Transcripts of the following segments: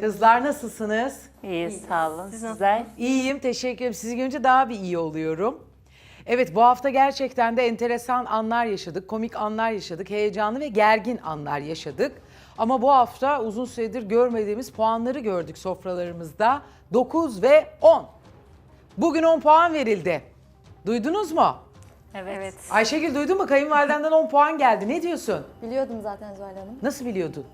Kızlar nasılsınız? İyi, sağ olun. Sizler? İyiyim, teşekkür ederim. Sizi görünce daha bir iyi oluyorum. Evet, bu hafta gerçekten de enteresan anlar yaşadık, komik anlar yaşadık, heyecanlı ve gergin anlar yaşadık. Ama bu hafta uzun süredir görmediğimiz puanları gördük sofralarımızda. 9 ve 10. Bugün 10 puan verildi. Duydunuz mu? Evet. Ayşegül duydun mu? Kayınvalidenden 10 puan geldi. Ne diyorsun? Biliyordum zaten Zuhal Hanım. Nasıl biliyordun?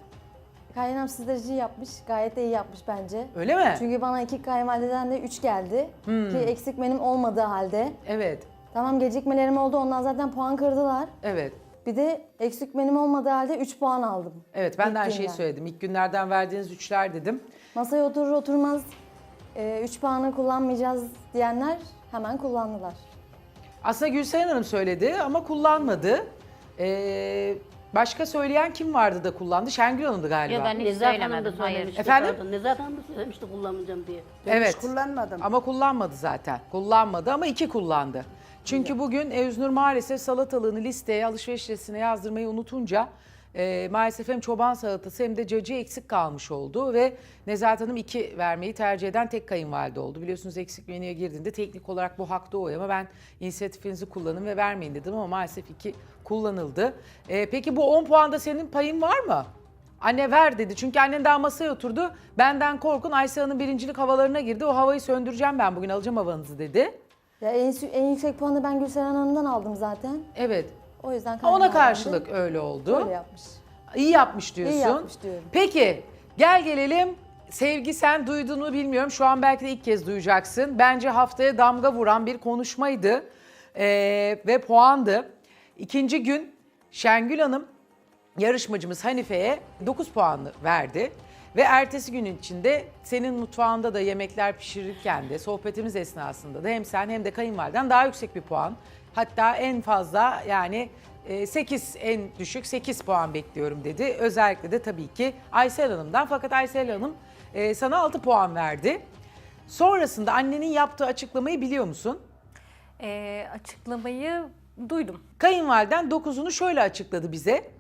Kaynanam sizleri yapmış. Gayet de iyi yapmış bence. Öyle mi? Çünkü bana iki kayınvalideden de üç geldi. Hmm. Ki eksik benim olmadığı halde. Evet, Tamam gecikmelerim oldu ondan zaten puan kırdılar. evet. Bir de eksik benim olmadığı halde 3 puan aldım. Evet ben de aynı şeyi günden. söyledim. İlk günlerden verdiğiniz üçler dedim. Masaya oturur oturmaz 3 puanı kullanmayacağız diyenler hemen kullandılar. Aslında Gülseren Hanım söyledi ama kullanmadı. Ee, başka söyleyen kim vardı da kullandı? Şengül Hanım'dı galiba. Ya ben hiç Nezahat Hanım da söylemedim. Hayır. söylemişti. Efendim? pardon. Nezahat Hanım da söylemişti kullanmayacağım diye. evet. Hiç kullanmadım. Ama kullanmadı zaten. Kullanmadı ama iki kullandı. Çünkü bugün Eznur maalesef salatalığını listeye, alışveriş listesine yazdırmayı unutunca e, maalesef hem çoban salatası hem de cacığı eksik kalmış oldu ve Nezahat Hanım iki vermeyi tercih eden tek kayınvalide oldu. Biliyorsunuz eksik menüye girdiğinde teknik olarak bu hakta o ama ben inisiyatifinizi kullanın ve vermeyin dedim ama maalesef iki kullanıldı. E, peki bu 10 puanda senin payın var mı? Anne ver dedi. Çünkü annen daha masaya oturdu. Benden korkun Aysel'in birincilik havalarına girdi. O havayı söndüreceğim ben bugün alacağım havanızı dedi. Ya en, en yüksek puanı ben Gülseren Hanım'dan aldım zaten. Evet. O yüzden Ona karşılık öyle oldu. Öyle yapmış. İyi yapmış diyorsun. İyi yapmış diyorum. Peki gel gelelim. Sevgi sen duyduğunu bilmiyorum. Şu an belki de ilk kez duyacaksın. Bence haftaya damga vuran bir konuşmaydı. Ee, ve puandı. İkinci gün Şengül Hanım yarışmacımız Hanife'ye 9 puanlı verdi. Ve ertesi günün içinde senin mutfağında da yemekler pişirirken de sohbetimiz esnasında da hem sen hem de kayınvaliden daha yüksek bir puan. Hatta en fazla yani 8 en düşük 8 puan bekliyorum dedi. Özellikle de tabii ki Aysel Hanım'dan. Fakat Aysel Hanım e, sana 6 puan verdi. Sonrasında annenin yaptığı açıklamayı biliyor musun? Ee, açıklamayı duydum. Kayınvaliden 9'unu şöyle açıkladı bize.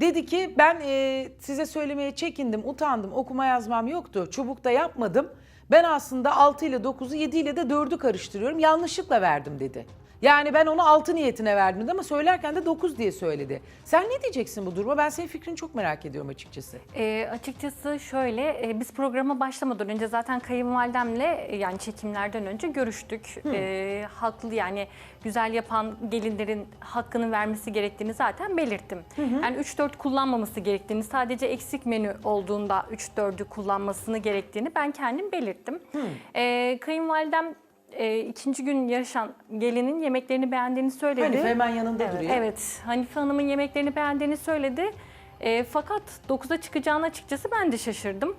Dedi ki ben e, size söylemeye çekindim, utandım, okuma yazmam yoktu, çubukta yapmadım. Ben aslında 6 ile 9'u 7 ile de 4'ü karıştırıyorum, yanlışlıkla verdim dedi. Yani ben onu 6 niyetine verdim ama söylerken de 9 diye söyledi. Sen ne diyeceksin bu duruma? Ben senin fikrini çok merak ediyorum açıkçası. Ee, açıkçası şöyle, e, biz programa başlamadan önce zaten kayınvalidemle e, yani çekimlerden önce görüştük. Ee, haklı yani güzel yapan gelinlerin hakkını vermesi gerektiğini zaten belirttim. Yani 3-4 kullanmaması gerektiğini, sadece eksik menü olduğunda 3-4'ü kullanmasını gerektiğini ben kendim belirttim. Ee, kayınvalidem e, ikinci gün yarışan gelinin yemeklerini beğendiğini söyledi. Hanife hemen yanında Evet, duruyor. Evet, Hanife Hanım'ın yemeklerini beğendiğini söyledi. E, fakat 9'a çıkacağını açıkçası ben de şaşırdım.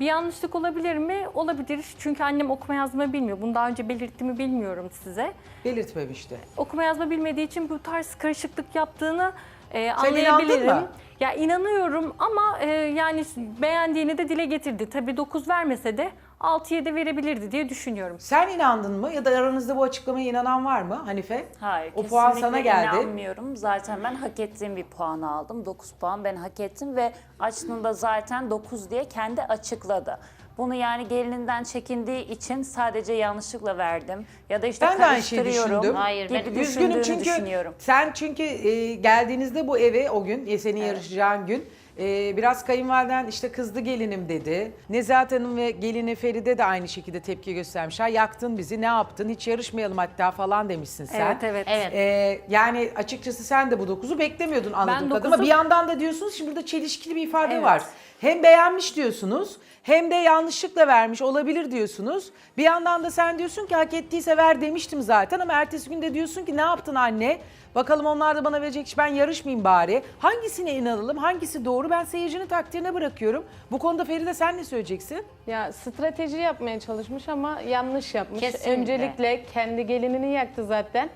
Bir yanlışlık olabilir mi? Olabilir. Çünkü annem okuma yazma bilmiyor. Bunu daha önce belirttiğimi bilmiyorum size. Belirtmemişti. Okuma yazma bilmediği için bu tarz karışıklık yaptığını e, inandın anlayabilirim. mı? Ya inanıyorum ama e, yani beğendiğini de dile getirdi. Tabii 9 vermese de 6-7 verebilirdi diye düşünüyorum. Sen inandın mı ya da aranızda bu açıklamaya inanan var mı Hanife? Hayır, O puan sana geldi. inanmıyorum. Zaten ben hak ettiğim bir puan aldım. 9 puan ben hak ettim ve açtığında zaten 9 diye kendi açıkladı. Bunu yani gelininden çekindiği için sadece yanlışlıkla verdim. Ya da işte Ben de aynı şeyi karıştırıyorum düşündüm. Hayır, ben gibi Üzgünüm düşündüğünü çünkü düşünüyorum. sen çünkü e, geldiğinizde bu eve o gün e, senin yarışacağın gün e, biraz kayınvaliden işte kızdı gelinim dedi. Nezahat Hanım ve gelini Feride de aynı şekilde tepki göstermişler. Yaktın bizi ne yaptın hiç yarışmayalım hatta falan demişsin sen. Evet, evet. Evet. E, yani açıkçası sen de bu 9'u beklemiyordun anladığım kadarıyla. Ama dokuzu- bir yandan da diyorsunuz şimdi burada çelişkili bir ifade Evet. var. Hem beğenmiş diyorsunuz hem de yanlışlıkla vermiş olabilir diyorsunuz. Bir yandan da sen diyorsun ki hak ettiyse ver demiştim zaten ama ertesi günde diyorsun ki ne yaptın anne? Bakalım onlar da bana verecek ben yarışmayayım bari. Hangisine inanalım hangisi doğru ben seyircinin takdirine bırakıyorum. Bu konuda Feride sen ne söyleyeceksin? Ya strateji yapmaya çalışmış ama yanlış yapmış. Kesinlikle. Öncelikle kendi gelinini yaktı zaten.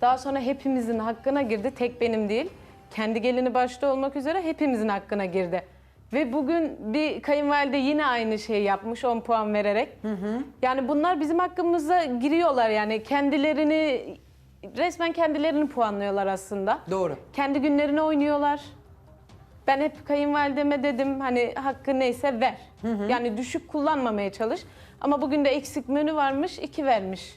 Daha sonra hepimizin hakkına girdi. Tek benim değil. Kendi gelini başta olmak üzere hepimizin hakkına girdi. Ve bugün bir kayınvalide yine aynı şeyi yapmış 10 puan vererek. Yani bunlar bizim hakkımıza giriyorlar yani kendilerini resmen kendilerini puanlıyorlar aslında. Doğru. Kendi günlerini oynuyorlar. Ben hep kayınvalideme dedim hani hakkı neyse ver. Yani düşük kullanmamaya çalış. Ama bugün de eksik menü varmış, iki vermiş.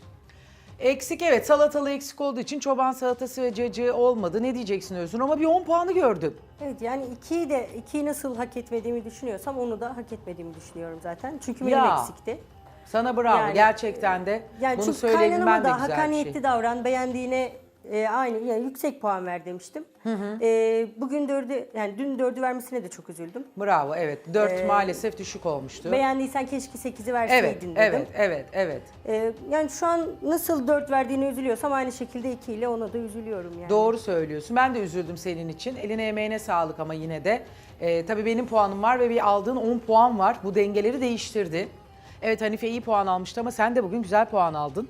Eksik evet salatalı eksik olduğu için çoban salatası ve cacığı olmadı. Ne diyeceksin Özgür ama bir 10 puanı gördüm. Evet yani ikiyi de ikiyi nasıl hak etmediğimi düşünüyorsam onu da hak etmediğimi düşünüyorum zaten. Çünkü benim Ya. eksikti. Sana bravo Yani- gerçekten de. Yani Bunu çünkü söyleyelim kaynanama ben de da güzel bir hakkaniyetli şey. davran, beğendiğine e, aynı yani yüksek puan ver demiştim. E, bugün dördü yani dün dördü vermesine de çok üzüldüm. Bravo evet 4 Ee, maalesef düşük olmuştu. Beğendiysen keşke 8'i evet verseydin dedim. evet evet evet. E, yani şu an nasıl 4 verdiğine üzülüyorsam aynı şekilde 2 ile ona da üzülüyorum yani. Doğru söylüyorsun. Ben de üzüldüm senin için. Eline emeğine sağlık ama yine de. Ee, tabii benim puanım var ve bir aldığın 10 puan var. Bu dengeleri değiştirdi. Evet Hanife iyi puan almıştı ama sen de bugün güzel puan aldın.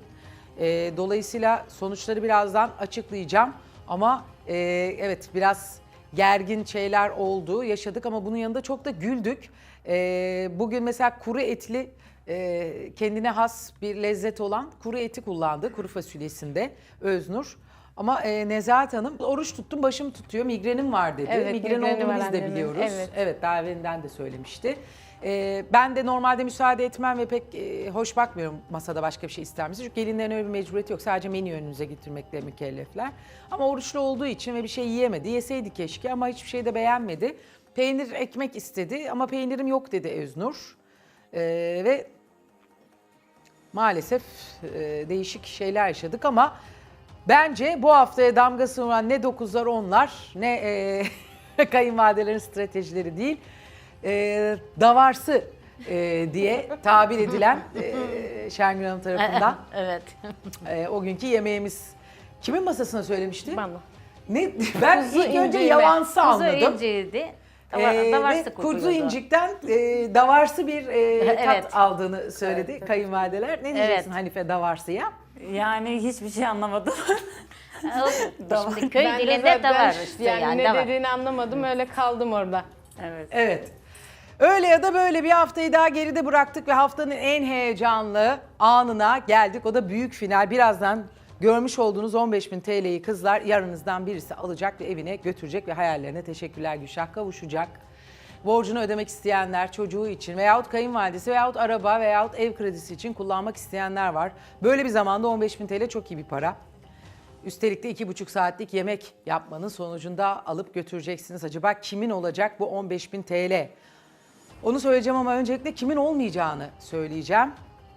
Ee, dolayısıyla sonuçları birazdan açıklayacağım. Ama e, evet biraz gergin şeyler oldu, yaşadık ama bunun yanında çok da güldük. Ee, bugün mesela kuru etli e, kendine has bir lezzet olan kuru eti kullandı kuru fasulyesinde Öznur. Ama e, Nezahat Hanım oruç tuttum başım tutuyor migrenim var dedi. Evet, Migren olduğunu biz de biliyoruz. evet. Evet daha evvelinden de söylemişti. E, ben de normalde müsaade etmem ve pek e, hoş bakmıyorum masada başka bir şey ister misin? Çünkü gelinlerin öyle bir mecburiyeti yok. Sadece menü önünüze getirmekle mükellefler. Ama oruçlu olduğu için ve bir şey yiyemedi. Yeseydi keşke ama hiçbir şey de beğenmedi. Peynir ekmek istedi ama peynirim yok dedi Öznur. E, ve maalesef e, değişik şeyler yaşadık ama bence bu haftaya damgasını vuran ne 9'lar 10'lar ne e, kayınvalidelerin stratejileri değil e, davarsı e, diye tabir edilen e, Şengül Hanım tarafından Evet. e, o günkü yemeğimiz kimin masasına söylemişti? Bana. Ne ben Kuzu ilk önce inciği ve- yalansı Kuzu anladım. inciydi. Ee, Davar, ve davarsı kuzu kurtuluyordu. incikten e, davarsı bir e, Evet. tat aldığını söyledi kayınvalideler. Ne diyeceksin Evet. Hanife davarsıya? Yani hiçbir şey anlamadım. Şimdi köy Ben de dilinde zaten davar işte yani, yani, ne davar. dediğini anlamadım öyle kaldım orada. evet. Evet. Öyle ya da böyle bir haftayı daha geride bıraktık ve haftanın en heyecanlı anına geldik. O da büyük final. Birazdan görmüş olduğunuz 15.000 TL'yi kızlar yarınızdan birisi alacak ve evine götürecek ve hayallerine teşekkürler Gülşah kavuşacak. Borcunu ödemek isteyenler çocuğu için veyahut kayınvalidesi veyahut araba veyahut ev kredisi için kullanmak isteyenler var. Böyle bir zamanda 15.000 TL çok iyi bir para. Üstelik de iki buçuk saatlik yemek yapmanın sonucunda alıp götüreceksiniz. Acaba kimin olacak bu 15.000 TL? Onu söyleyeceğim ama öncelikle kimin olmayacağını söyleyeceğim.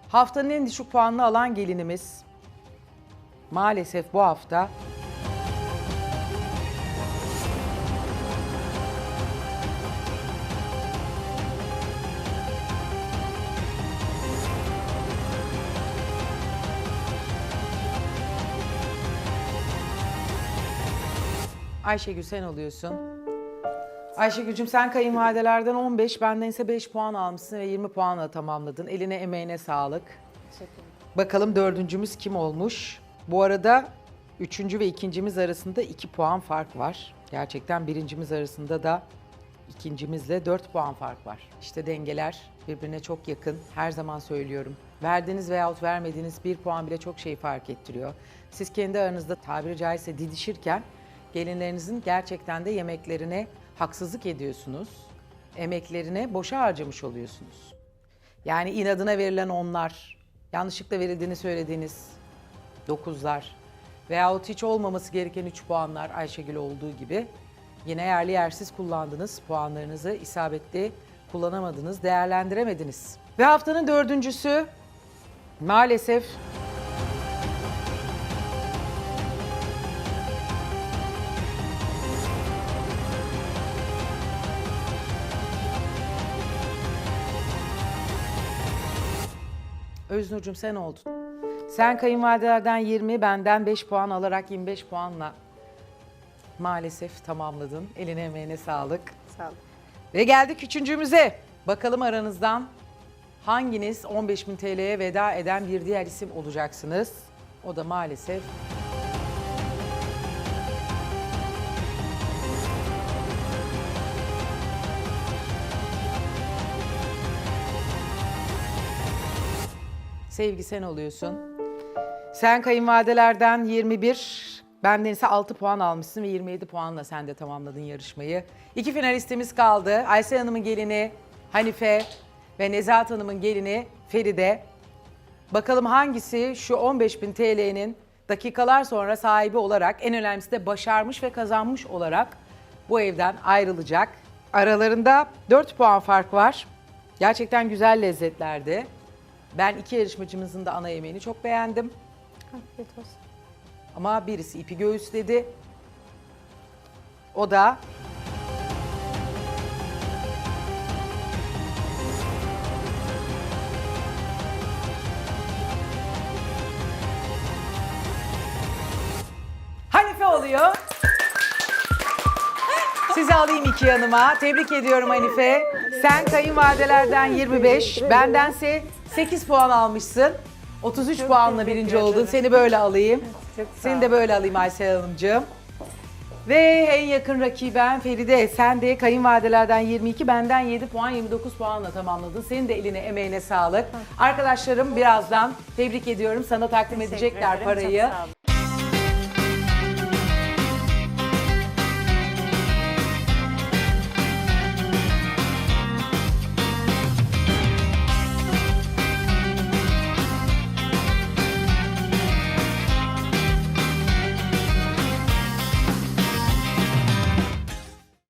Haftanın en düşük puanını alan gelinimiz maalesef bu hafta Ayşegül sen oluyorsun. Ayşegül'cüm sen kayınvalidelerden 15, benden ise 5 puan almışsın ve 20 puanla tamamladın. Eline emeğine sağlık. Bakalım dördüncümüz kim olmuş? Bu arada üçüncü ve ikincimiz arasında 2 puan fark var. Gerçekten birincimiz arasında da ikincimizle 4 puan fark var. İşte dengeler birbirine çok yakın. Her zaman söylüyorum. Verdiğiniz veyahut vermediğiniz bir puan bile çok şey fark ettiriyor. Siz kendi aranızda tabiri caizse didişirken gelinlerinizin gerçekten de yemeklerine haksızlık ediyorsunuz. Emeklerine boşa harcamış oluyorsunuz. Yani inadına verilen onlar, yanlışlıkla verildiğini söylediğiniz dokuzlar veyahut hiç olmaması gereken 3 puanlar Ayşegül olduğu gibi yine yerli yersiz kullandınız puanlarınızı isabetli kullanamadınız, değerlendiremediniz. Ve haftanın dördüncüsü maalesef Öznur'cum sen oldun. Sen kayınvalidelerden 20, benden 5 puan alarak 25 puanla maalesef tamamladın. Eline emeğine sağlık. Sağ olun. Ve geldik üçüncümüze. Bakalım aranızdan hanginiz 15.000 TL'ye veda eden bir diğer isim olacaksınız? O da maalesef Sevgi sen oluyorsun. Sen kayınvalidelerden 21, Benden ise 6 puan almışsın ve 27 puanla sen de tamamladın yarışmayı. İki finalistimiz kaldı. Aysel Hanım'ın gelini Hanife ve Nezahat Hanım'ın gelini Feride. Bakalım hangisi şu 15.000 TL'nin dakikalar sonra sahibi olarak en önemlisi de başarmış ve kazanmış olarak bu evden ayrılacak. Aralarında 4 puan fark var. Gerçekten güzel lezzetlerdi. Ben iki yarışmacımızın da ana yemeğini çok beğendim. Afiyet olsun. Ama birisi ipi göğüsledi. O da Alayım iki yanıma. Tebrik ediyorum Hanife. Sen kayınvalidelerden 25, bendense 8 puan almışsın. 33 puanla birinci oldun. Seni böyle alayım. Seni de böyle alayım Aysel Hanımcığım. Ve en yakın rakiben Feride. Sen de kayınvalidelerden 22, benden 7 puan, 29 puanla tamamladın. Senin de eline, emeğine sağlık. Arkadaşlarım birazdan tebrik ediyorum. Sana takdim Teşekkür edecekler ederim, çok parayı. sağ olun.